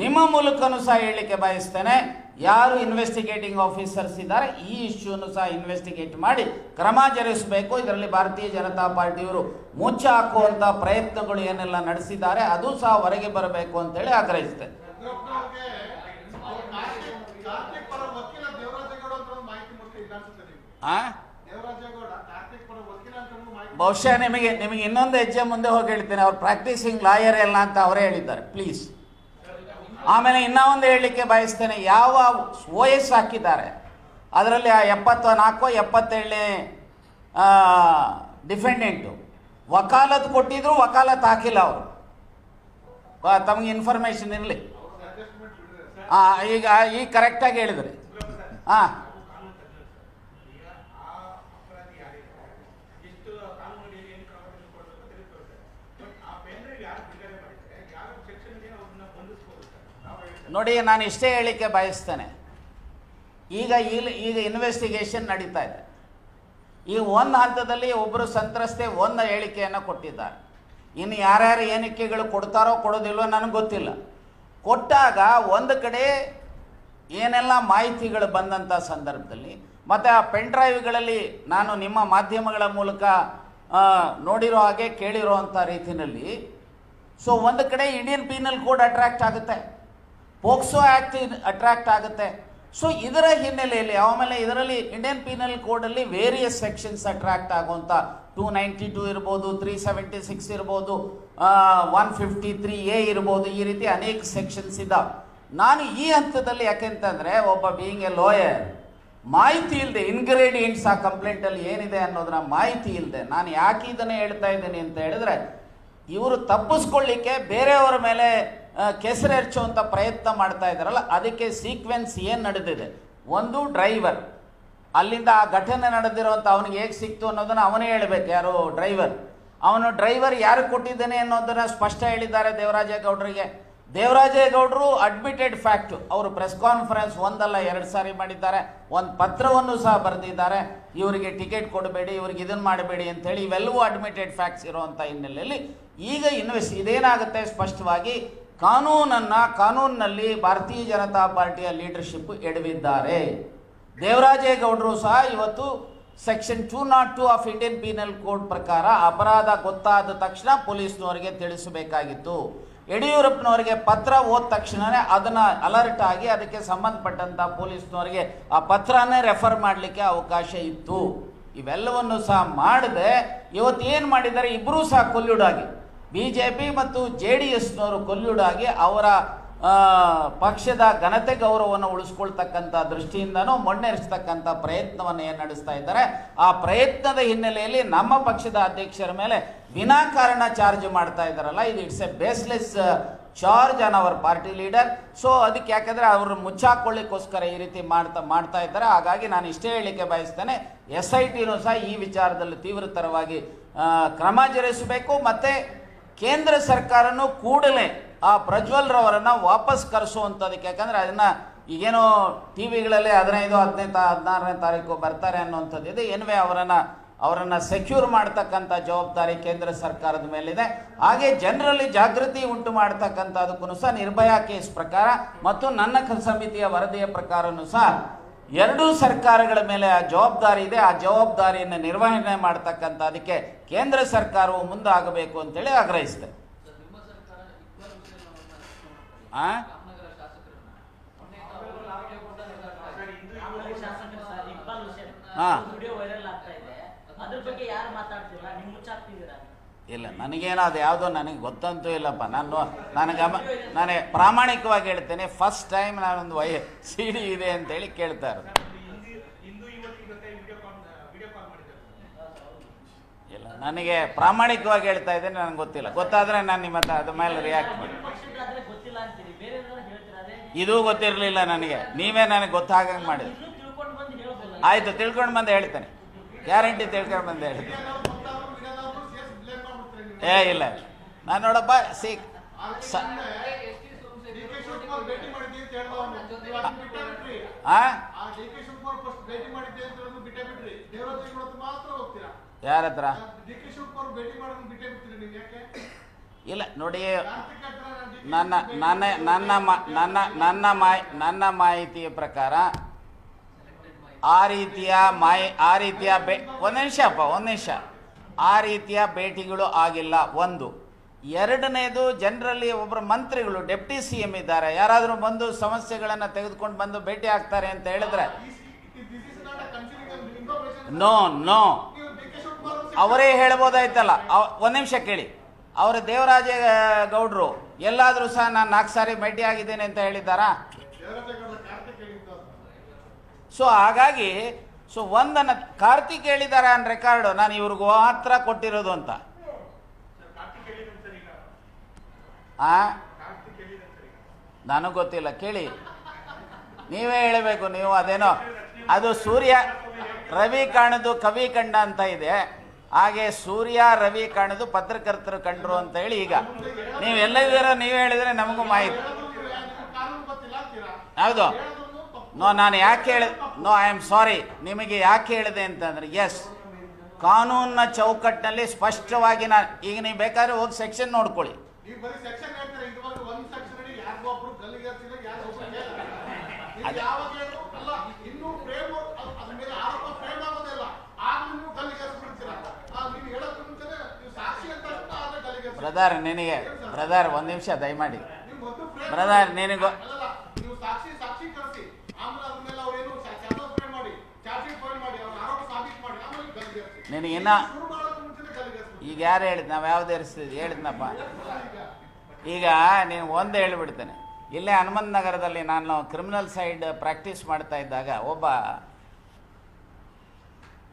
ನಿಮ್ಮ ಮೂಲಕನೂ ಸಹ ಹೇಳಲಿಕ್ಕೆ ಬಯಸ್ತೇನೆ ಯಾರು ಇನ್ವೆಸ್ಟಿಗೇಟಿಂಗ್ ಆಫೀಸರ್ಸ್ ಇದ್ದಾರೆ ಈ ಇಶ್ಯೂನು ಸಹ ಇನ್ವೆಸ್ಟಿಗೇಟ್ ಮಾಡಿ ಕ್ರಮ ಜರುಗಿಸಬೇಕು. ಇದರಲ್ಲಿ ಭಾರತೀಯ ಜನತಾ ಪಾರ್ಟಿಯವರು ಮುಚ್ಚ ಹಾಕುವಂಥ ಪ್ರಯತ್ನಗಳು ಏನೆಲ್ಲ ನಡೆಸಿದ್ದಾರೆ ಅದು ಸಹ ಹೊರಗೆ ಬರಬೇಕು ಅಂತೇಳಿ ಆಗ್ರಹಿಸಿದೆ ಕಾರ್ತಿಕ್ ಪರ ವಕೀಲ ದೇವರಾಜೇಗೌಡ ಅಂತ ಒಂದು ಮಾಹಿತಿ ಮುಟ್ಟಿ ಇಲ್ಲ ಅನ್ಸುತ್ತೆ ನಿಮ್ಗೆ ಆ ದೇವರಾಜೇಗೌಡ ಕಾರ್ತಿಕ್ ಪರ ವಕೀಲ ಅಂತ ಒಂದು ಮಾಹಿತಿ ಬಹುಶಃ ನಿಮಗೆ ನಿಮಗೆ ಇನ್ನೊಂದು ಹೆಜ್ಜೆ ಮುಂದೆ ಹೋಗಿ ಹೇಳ್ತೇನೆ. ಅವ್ರು ಪ್ರಾಕ್ಟೀಸಿಂಗ್ ಲಾಯರ್ ಎಲ್ಲ ಅಂತ ಅವರೇ ಹೇಳಿದ್ದಾರೆ. ಪ್ಲೀಸ್ ಆಮೇಲೆ ಇನ್ನೂ ಒಂದು ಹೇಳಲಿಕ್ಕೆ ಬಯಸ್ತೇನೆ. ಯಾವ ವಯಸ್ಸು ಹಾಕಿದ್ದಾರೆ? ಅದರಲ್ಲಿ ಆ ಎಪ್ಪತ್ತ, ನಾಲ್ಕು, ಎಪ್ಪತ್ತೇಳನೇ ಡಿಫೆಂಡೆಂಟು ವಕಾಲತ್ ಕೊಟ್ಟಿದ್ರು ವಕಾಲತ್ ಹಾಕಿಲ್ಲ ಅವರು. ತಮಗೆ ಇನ್ಫಾರ್ಮೇಷನ್ ಇರಲಿ. ಹಾಂ ಈಗ ಈಗ ಕರೆಕ್ಟಾಗಿ ಹೇಳಿದ್ರಿ. ಹಾಂ ಕಾನೂನು ತಜ್ಞರು ಸರ್ ಈಗ ಆ ಅಪರಾಧಿ ಯಾರಿದ್ದಾರೆ ಎಷ್ಟು ಕಾನೂನಿಗೆ ಏನು ಕ್ರಮ ತೆಗೆದುಕೊಳ್ಬೇಕು ತಿಳಿದುಕೊಳ್ತಾರೆ ಬಟ್ ಆ ಪೆನ್ ಡ್ರೈವ್ ಯಾರು ಬಿಡುಗಡೆ ಮಾಡಿದ್ದಾರೆ ಯಾವ ಸೆಕ್ಷನ್ಗೆ ಅವ್ರನ್ನ ಬಂಧಿಸ್ಬೋದು ಸರ್ ನಾವು ಹೇಳ್ತೇವೆ ನೋಡಿ, ನಾನು ಇಷ್ಟೇ ಹೇಳಿಕೆ ಬಯಸ್ತೇನೆ. ಈಗ ಇಲ್ಲಿ, ಈಗ ಇನ್ವೆಸ್ಟಿಗೇಷನ್ ನಡೀತಾ ಇದೆ. ಈ ಒಂದು ಹಂತದಲ್ಲಿ ಒಬ್ಬರು ಸಂತ್ರಸ್ತೆ ಒಂದು ಹೇಳಿಕೆಯನ್ನು ಕೊಟ್ಟಿದ್ದಾರೆ. ಇನ್ನು ಯಾರ್ಯಾರು ಏನಿಕೆಗಳು ಕೊಡ್ತಾರೋ ಕೊಡೋದಿಲ್ವೋ ನನಗೆ ಗೊತ್ತಿಲ್ಲ. ಕೊಟ್ಟಾಗ ಒಂದು ಕಡೆ ಏನೆಲ್ಲ ಮಾಹಿತಿಗಳು ಬಂದಂಥ ಸಂದರ್ಭದಲ್ಲಿ, ಮತ್ತು ಆ ಪೆನ್ ಡ್ರೈವ್ಗಳಲ್ಲಿ ನಾನು ನಿಮ್ಮ ಮಾಧ್ಯಮಗಳ ಮೂಲಕ ನೋಡಿರೋ ಹಾಗೆ ಕೇಳಿರೋ ಅಂಥ ರೀತಿಯಲ್ಲಿ, ಸೊ ಒಂದು ಕಡೆ ಇಂಡಿಯನ್ ಪೀನಲ್ ಕೋಡ್ ಅಟ್ರಾಕ್ಟ್ ಆಗುತ್ತೆ. ಪೋಕ್ಸೋ ಆ್ಯಕ್ಟ್ ಅಟ್ರಾಕ್ಟ್ ಆಗುತ್ತೆ. ಸೊ ಇದರ ಹಿನ್ನೆಲೆಯಲ್ಲಿ, ಆಮೇಲೆ ಇದರಲ್ಲಿ ಇಂಡಿಯನ್ ಪೀನಲ್ ಕೋಡಲ್ಲಿ ವೇರಿಯಸ್ ಸೆಕ್ಷನ್ಸ್ ಅಟ್ರಾಕ್ಟ್ ಆಗುವಂಥ ಟೂ ನೈಂಟಿ ಟೂ ಇರ್ಬೋದು ತ್ರೀ ಸೆವೆಂಟಿ ಸಿಕ್ಸ್ ಇರ್ಬೋದು ಒನ್ ಫಿಫ್ಟಿ ತ್ರೀ ಎ ಇರ್ಬೋದು, ಈ ರೀತಿ ಅನೇಕ ಸೆಕ್ಷನ್ಸ್ ಇದ್ದಾವೆ. ನಾನು ಈ ಹಂತದಲ್ಲಿ ಯಾಕೆಂತಂದರೆ ಒಬ್ಬ ಬೀಯಿಂಗ್ ಎ ಲಾಯರ್ ಮಾಹಿತಿ ಇಲ್ಲದೆ ಇನ್ಗ್ರೀಡಿಯೆಂಟ್ಸ್ ಆ ಕಂಪ್ಲೇಂಟಲ್ಲಿ ಏನಿದೆ ಅನ್ನೋದನ್ನ ಮಾಹಿತಿ ಇಲ್ಲದೆ ನಾನು ಯಾಕೆ ಇದನ್ನು ಹೇಳ್ತಾ ಇದ್ದೀನಿ ಅಂತ ಹೇಳಿದ್ರೆ, ಇವರು ತಪ್ಪಿಸ್ಕೊಳ್ಳಿಕ್ಕೆ ಬೇರೆಯವರ ಮೇಲೆ ಆ, ಹೆಚ್ಚುವಂಥ ಪ್ರಯತ್ನ ಮಾಡ್ತಾ ಇದ್ದಾರಲ್ಲ ಅದಕ್ಕೆ ಸೀಕ್ವೆನ್ಸ್ ಏನು ನಡೆದಿದೆ? ಒಂದು ಡ್ರೈವರ್ ಅಲ್ಲಿಂದ ಆ ಘಟನೆ ನಡೆದಿರುವಂಥ ಅವನಿಗೆ ಹೇಗೆ ಸಿಕ್ತು ಅನ್ನೋದನ್ನು ಅವನೇ ಹೇಳಬೇಕು ಯಾರು ಡ್ರೈವರ್ ಅವನು ಡ್ರೈವರ್ ಯಾರು ಕೊಟ್ಟಿದ್ದಾನೆ ಅನ್ನೋದನ್ನು ಸ್ಪಷ್ಟ ಹೇಳಿದ್ದಾರೆ ದೇವರಾಜೇಗೌಡರಿಗೆ ದೇವರಾಜೇಗೌಡರು ಅಡ್ಮಿಟೆಡ್ ಫ್ಯಾಕ್ಟ್ ಅವರು ಪ್ರೆಸ್ ಕಾನ್ಫರೆನ್ಸ್ ಒಂದಲ್ಲ ಎರಡು ಸಾರಿ ಮಾಡಿದ್ದಾರೆ. ಒಂದು ಪತ್ರವನ್ನು ಸಹ ಬರೆದಿದ್ದಾರೆ. ಇವರಿಗೆ ಟಿಕೆಟ್ ಕೊಡಬೇಡಿ ಇವ್ರಿಗೆ ಇದನ್ನು ಮಾಡಬೇಡಿ ಅಂತೇಳಿ ಇವೆಲ್ಲವೂ ಅಡ್ಮಿಟೆಡ್ ಫ್ಯಾಕ್ಟ್ಸ್ ಇರುವಂಥ ಹಿನ್ನೆಲೆಯಲ್ಲಿ ಈಗ ಇನ್ವೆಸ್ಟ್ ಇದೇನಾಗುತ್ತೆ ಸ್ಪಷ್ಟವಾಗಿ ಕಾನೂನನ್ನು ಕಾನೂನಿನಲ್ಲಿ ಭಾರತೀಯ ಜನತಾ ಪಾರ್ಟಿಯ ಲೀಡರ್ಶಿಪ್ ಎಡವಿದ್ದಾರೆ. ದೇವರಾಜೇಗೌಡರು ಸಹ ಇವತ್ತು section two nought two of Indian penal code ಪ್ರಕಾರ ಅಪರಾಧ ಗೊತ್ತಾದ ತಕ್ಷಣ ಪೊಲೀಸ್ನವರಿಗೆ ತಿಳಿಸಬೇಕಾಗಿತ್ತು. ಯಡಿಯೂರಪ್ಪನವರಿಗೆ ಪತ್ರ ಓದ ತಕ್ಷಣವೇ ಅದನ್ನು ಅಲರ್ಟ್ ಆಗಿ ಅದಕ್ಕೆ ಸಂಬಂಧಪಟ್ಟಂಥ ಪೊಲೀಸ್ನವರಿಗೆ ಆ ಪತ್ರನೇ ರೆಫರ್ ಮಾಡಲಿಕ್ಕೆ ಅವಕಾಶ ಇತ್ತು. ಇವೆಲ್ಲವನ್ನು ಸಹ ಮಾಡದೆ ಇವತ್ತು ಏನು ಮಾಡಿದ್ದಾರೆ ಇಬ್ಬರೂ ಸಹ ಕೊಲ್ಯೂಡಾಗಿ ಬಿ ಜೆ ಪಿ ಮತ್ತು ಜೆ ಡಿ ಎಸ್ನವರು ಕೊಲ್ಯೂಡಾಗಿ ಅವರ ಪಕ್ಷದ ಘನತೆ ಗೌರವವನ್ನು ಉಳಿಸ್ಕೊಳ್ತಕ್ಕಂಥ ದೃಷ್ಟಿಯಿಂದನೂ ಮಣ್ಣೆರಿಸ್ತಕ್ಕಂಥ ಪ್ರಯತ್ನವನ್ನು ಏನು ನಡೆಸ್ತಾ ಇದ್ದಾರೆ, ಆ ಪ್ರಯತ್ನದ ಹಿನ್ನೆಲೆಯಲ್ಲಿ ನಮ್ಮ ಪಕ್ಷದ ಅಧ್ಯಕ್ಷರ ಮೇಲೆ ವಿನಾಕಾರಣ ಚಾರ್ಜ್ ಮಾಡ್ತಾ ಇದ್ದಾರಲ್ಲ, ಇದು it's a baseless charge on our party leader. So, ಅದಕ್ಕೆ ಯಾಕಂದರೆ ಅವರು ಮುಚ್ಚಾಕೊಳ್ಳಿಕ್ಕೋಸ್ಕರ ಈ ರೀತಿ ಮಾಡ್ತಾ ಮಾಡ್ತಾ ಇದ್ದಾರೆ. ಹಾಗಾಗಿ ನಾನು ಇಷ್ಟೇ ಹೇಳಿಕೆ ಬಯಸ್ತೇನೆ, ಎಸ್ ಐ ಟಿನೂ ಸಹ ಈ ವಿಚಾರದಲ್ಲಿ ತೀವ್ರತರವಾಗಿ ಕ್ರಮ ಜರುಗಿಸಬೇಕು. ಮತ್ತು ಕೇಂದ್ರ ಸರ್ಕಾರನೂ ಕೂಡಲೇ ಆ ಪ್ರಜ್ವಲ್ರವರನ್ನು ವಾಪಸ್ ಕರೆಸುವಂಥದ್ದಕ್ಕೆ ಯಾಕಂದರೆ ಅದನ್ನು ಈಗೇನೋ ಟಿ ವಿಗಳಲ್ಲಿ ಹದಿನೈದು ಹದಿನೈದು, ಹದಿನಾರನೇ ತಾರೀಕು ಬರ್ತಾರೆ ಅನ್ನುವಂಥದ್ದು ಇದೆ. ಏನ್ವೇ ಅವರನ್ನು ಅವರನ್ನು ಸೆಕ್ಯೂರ್ ಮಾಡ್ತಕ್ಕಂಥ ಜವಾಬ್ದಾರಿ ಕೇಂದ್ರ ಸರ್ಕಾರದ ಮೇಲಿದೆ. ಹಾಗೆ ಜನರಲ್ಲಿ ಜಾಗೃತಿ ಉಂಟು ಮಾಡ್ತಕ್ಕಂಥದಕ್ಕೂ ಸಹ ನಿರ್ಭಯ ಕೇಸ್ ಪ್ರಕಾರ, ಮತ್ತು ನನ್ನ ಸಮಿತಿಯ ವರದಿಯ ಪ್ರಕಾರನೂ ಸಹ ಎರಡೂ ಸರ್ಕಾರಗಳ ಮೇಲೆ ಆ ಜವಾಬ್ದಾರಿ ಇದೆ. ಆ ಜವಾಬ್ದಾರಿಯನ್ನು ನಿರ್ವಹಣೆ ಮಾಡ್ತಕ್ಕಂಥ ಅದಕ್ಕೆ ಕೇಂದ್ರ ಸರ್ಕಾರವು ಮುಂದಾಗಬೇಕು ಅಂತೇಳಿ ಆಗ್ರಹಿಸಿದೆ. ಹಾಂ. ಇಲ್ಲ ನನಗೇನು ಅದು ಯಾವುದೋ ನನಗೆ ಗೊತ್ತಂತೂ ಇಲ್ಲಪ್ಪ. ನಾನು ನನಗೆ ನಾನು ಪ್ರಾಮಾಣಿಕವಾಗಿ ಹೇಳ್ತೇನೆ ಫಸ್ಟ್ ಟೈಮ್ ನಾನೊಂದು ವೈ ಸಿ ಡಿ ಇದೆ ಅಂತೇಳಿ ಕೇಳ್ತಾ ಇರೋದು. ಇಲ್ಲ, ನನಗೆ ಪ್ರಾಮಾಣಿಕವಾಗಿ ಹೇಳ್ತಾ ಇದ್ದೇನೆ, ನನಗೆ ಗೊತ್ತಿಲ್ಲ. ಗೊತ್ತಾದರೆ ನಾನು ನಿಮ್ಮ ಹತ್ರ ಅದ್ರ ಮೇಲೆ ರಿಯಾಕ್ಟ್ ಮಾಡಿ. ಇದೂ ಗೊತ್ತಿರಲಿಲ್ಲ ನನಗೆ. ನೀವೇ ನನಗೆ ಗೊತ್ತಾಗಂಗೆ ಮಾಡಿದ್ರಿ ಆಯಿತು, ತಿಳ್ಕೊಂಡು ಬಂದು ಹೇಳ್ತೇನೆ. ಗ್ಯಾರಂಟಿ ತಿಳ್ಕೊಂಡು ಬಂದು ಹೇಳ್ತೇನೆ. ಏ, ಇಲ್ಲ. ನಾನು ನೋಡಪ್ಪ, ಸಿ ಯಾರ ಹತ್ರ ಇಲ್ಲ, ನೋಡಿ, ನನ್ನ ನನ್ನ ನನ್ನ ನನ್ನ ನನ್ನ ಮಾಹಿ ನನ್ನ ಮಾಹಿತಿಯ ಪ್ರಕಾರ ಆ ರೀತಿಯ ಮಾಹಿ ಆ ರೀತಿಯ ಬೆ ಒಂದು ನಿಮಿಷ ಅಪ್ಪ, ಒಂದು ನಿಮಿಷ. ಆ ರೀತಿಯ ಭೇಟಿಗಳು ಆಗಿಲ್ಲ. ಒಂದು ಎರಡನೇದು ಜನರಲ್ಲಿ ಒಬ್ಬರು ಮಂತ್ರಿಗಳು ಡೆಪ್ಟಿ ಸಿ ಎಂ ಇದ್ದಾರೆ. ಯಾರಾದರೂ ಬಂದು ಸಮಸ್ಯೆಗಳನ್ನು ತೆಗೆದುಕೊಂಡು ಬಂದು ಭೇಟಿ ಆಗ್ತಾರೆ ಅಂತ ಹೇಳಿದ್ರೆ ನೋ ನೋ. ಅವ್ರು ಹೇಳ್ಬೋದಾಯ್ತಲ್ಲ. ಒಂದು ಒಂದ್ ನಿಮಿಷ ಕೇಳಿ. ಅವರ ದೇವರಾಜ ಗೌಡರು ಎಲ್ಲಾದರೂ ಸಹ ನಾನು ನಾಲ್ಕು ಸಾರಿ ಭೇಟಿ ಆಗಿದ್ದೇನೆ ಅಂತ ಹೇಳಿದ್ದಾರಾ. ಸೊ ಹಾಗಾಗಿ ಸೊ ಒಂದನ್ನು ಕಾರ್ತಿಕ್ ಹೇಳಿದ್ದಾರೆ ಅನ್ ರೆಕಾರ್ಡು ನಾನು ಇವ್ರಿಗೆ ಮಾತ್ರ ಕೊಟ್ಟಿರೋದು ಅಂತ. ಆ? ನನಗೆ ಗೊತ್ತಿಲ್ಲ ಕೇಳಿ. ನೀವೇ ಹೇಳಬೇಕು ನೀವು ಅದೇನೋ. ಅದು ಸೂರ್ಯ ರವಿ ಕಾಣದು ಕವಿ ಕಂಡ ಅಂತ ಇದೆ. ಹಾಗೆ ಸೂರ್ಯ ರವಿ ಕಾಣದು ಪತ್ರಕರ್ತರು ಕಂಡ್ರು ಅಂತ ಹೇಳಿ ಈಗ. ನೀವು ಎಲ್ಲದಿರೋ ನೀವೇ ಹೇಳಿದ್ರೆ ನಮಗೂ ಮಾಹಿತಿ. ಹೌದು. ನೋ ನಾನು ಯಾಕೆ ಹೇಳ ನೋ ಐ ಆಮ್ ಸಾರಿ ನಿಮಗೆ ಯಾಕೆ ಹೇಳಿದೆ ಅಂತಂದ್ರೆ ಎಸ್ ಕಾನೂನಿನ ಚೌಕಟ್ಟಿನಲ್ಲಿ ಸ್ಪಷ್ಟವಾಗಿ ನಾನು ಈಗ ನೀವು ಬೇಕಾದ್ರೆ ಹೋಗಿ ಸೆಕ್ಷನ್ ನೋಡ್ಕೊಳ್ಳಿ. ಬ್ರದರ್ ನಿನಗೆ ಬ್ರದರ್ ಒಂದು ನಿಮಿಷ ದಯಮಾಡಿ. ಬ್ರದರ್ ಅಡಿ ಗಲ್ಲಿಗೇರಿಸಿ ನಿನಗೆ ಇನ್ನ ಶುರು ಮಾಡೋದ್ರ ಮುಂಚೆನೆ ಗಲ್ಲಿಗೇರಿಸ್ಬಿಡ್ತೀರಾ ಈಗ ಯಾರು ಹೇಳಿದ್? ನಾವು ಯಾವ್ದು ಎರಿಸ್ತಿದ್ವಿ ಹೇಳಿದ್ನಪ್ಪ. ಈಗ ನೀನು ಒಂದು ಹೇಳಿಬಿಡ್ತೇನೆ. ಇಲ್ಲೇ ಹನುಮಂತ ನಗರದಲ್ಲಿ ನಾನು ಕ್ರಿಮಿನಲ್ ಸೈಡ್ ಪ್ರಾಕ್ಟೀಸ್ ಮಾಡ್ತಾ ಇದ್ದಾಗ ಒಬ್ಬ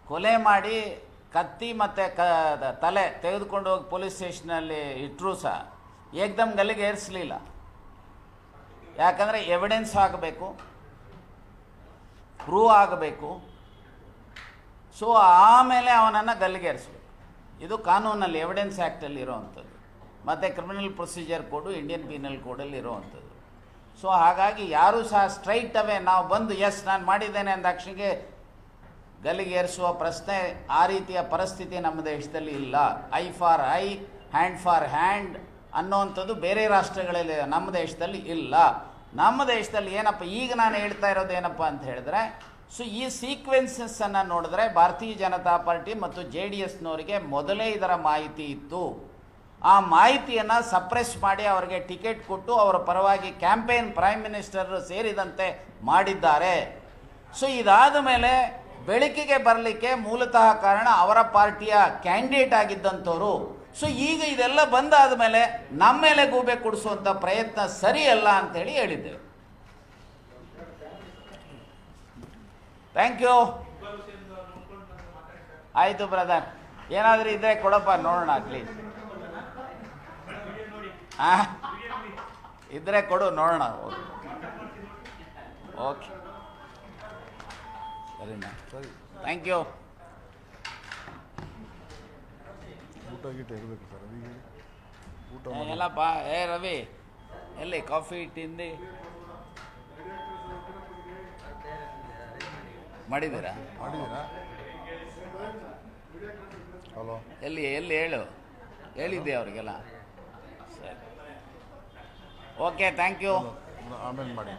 ಕೊಲೆ ಮಾಡಿ ಕತ್ತಿ ಮತ್ತು ಕ, ತಲೆ ತೆಗೆದುಕೊಂಡು ಹೋಗಿ ಪೊಲೀಸ್ ಸ್ಟೇಷನಲ್ಲಿ ಇಟ್ಟರೂ ಸಹ ಏಕ್ದಮ್ ಗಲ್ಲಿಗೆ ಏರಿಸಲಿಲ್ಲ. ಯಾಕಂದರೆ ಎವಿಡೆನ್ಸ್ ಆಗಬೇಕು ಪ್ರೂವ್ ಆಗಬೇಕು. ಸೊ ಆಮೇಲೆ ಅವನನ್ನು ಗಲ್ಲಿಗೇರಿಸ್ಬೇಕು. ಇದು ಕಾನೂನಲ್ಲಿ ಎವಿಡೆನ್ಸ್ ಆ್ಯಕ್ಟಲ್ಲಿ ಇರೋವಂಥದ್ದು. ಮತ್ತು criminal procedure code Indian penal ಕೋಡಲ್ಲಿ ಇರೋವಂಥದ್ದು. ಸೊ ಹಾಗಾಗಿ ಯಾರೂ ಸಹ ಸ್ಟ್ರೈಟ್ ಅವೇ, ನಾವು ಬಂದು ಎಸ್ ನಾನು ಮಾಡಿದ್ದೇನೆ ಅಂದಾಕ್ಷಣಿಗೆ ಗಲ್ಲಿಗೇರಿಸುವ ಪ್ರಶ್ನೆ ಆ ರೀತಿಯ ಪರಿಸ್ಥಿತಿ ನಮ್ಮ ದೇಶದಲ್ಲಿ ಇಲ್ಲ. Eye for eye hand for hand ಅನ್ನೋವಂಥದ್ದು ಬೇರೆ ರಾಷ್ಟ್ರಗಳಲ್ಲಿ, ನಮ್ಮ ದೇಶದಲ್ಲಿ ಇಲ್ಲ. ನಮ್ಮ ದೇಶದಲ್ಲಿ ಏನಪ್ಪ, ಈಗ ನಾನು ಹೇಳ್ತಾ ಇರೋದು ಏನಪ್ಪ ಅಂತ ಹೇಳಿದ್ರೆ ಸೊ ಈ ಸೀಕ್ವೆನ್ಸಸ್ಸನ್ನು ನೋಡಿದ್ರೆ ಭಾರತೀಯ ಜನತಾ ಪಾರ್ಟಿ ಮತ್ತು ಜೆ ಡಿ ಎಸ್ನವರಿಗೆ ಮೊದಲೇ ಇದರ ಮಾಹಿತಿ ಇತ್ತು. ಆ ಮಾಹಿತಿಯನ್ನು ಸಪ್ರೆಸ್ ಮಾಡಿ ಅವರಿಗೆ ಟಿಕೆಟ್ ಕೊಟ್ಟು ಅವರ ಪರವಾಗಿ ಕ್ಯಾಂಪೇನ್ ಪ್ರೈಮ್ ಮಿನಿಸ್ಟರ್ ಸೇರಿದಂತೆ ಮಾಡಿದ್ದಾರೆ. ಸೊ ಇದಾದ ಮೇಲೆ ಬೆಳಕಿಗೆ ಬರಲಿಕ್ಕೆ ಮೂಲತಃ ಕಾರಣ ಅವರ ಪಾರ್ಟಿಯ ಕ್ಯಾಂಡಿಡೇಟ್ ಆಗಿದ್ದಂಥವರು. ಸೊ ಈಗ ಇದೆಲ್ಲ ಬಂದಾದ ಮೇಲೆ ನಮ್ಮ ಮೇಲೆ ಗೂಬೆ ಕೊಡಿಸುವಂಥ ಪ್ರಯತ್ನ ಸರಿಯಲ್ಲ ಅಂತೇಳಿ ಹೇಳಿದ್ದೇವೆ. ಥ್ಯಾಂಕ್ ಯು ಆಯಿತು ಬ್ರದರ್ ಏನಾದರೂ ಇದ್ದರೆ ಕೊಡಪ್ಪ ನೋಡೋಣ ಪ್ಲೀಸ್ ಹಾಂ ಇದ್ರೆ ಕೊಡು ನೋಡೋಣ. ಓಕೆ ಸರಿನಾ ಸರಿ. ಥ್ಯಾಂಕ್ ಯು ಊಟ ಗೀಟ ಇರಬೇಕು ಸರ್ ಊಟ ಎಲ್ಲಪ್ಪ ಏ ರವಿ. ಎಲ್ಲಿ? ಕಾಫಿ ತಿಂದು ಮಾಡಿದ್ದೀರಾ? ಮಾಡಿದ್ದೀರಾ? ಹಲೋ. ಎಲ್ಲಿ ಎಲ್ಲಿ ಹೇಳು? ಹೇಳಿದ್ದೆ ಅವರಿಗೆಲ್ಲ? ಸರಿ. ಓಕೆ ಥ್ಯಾಂಕ್ ಯು ಆಮೇಲೆ ಮಾಡಿ.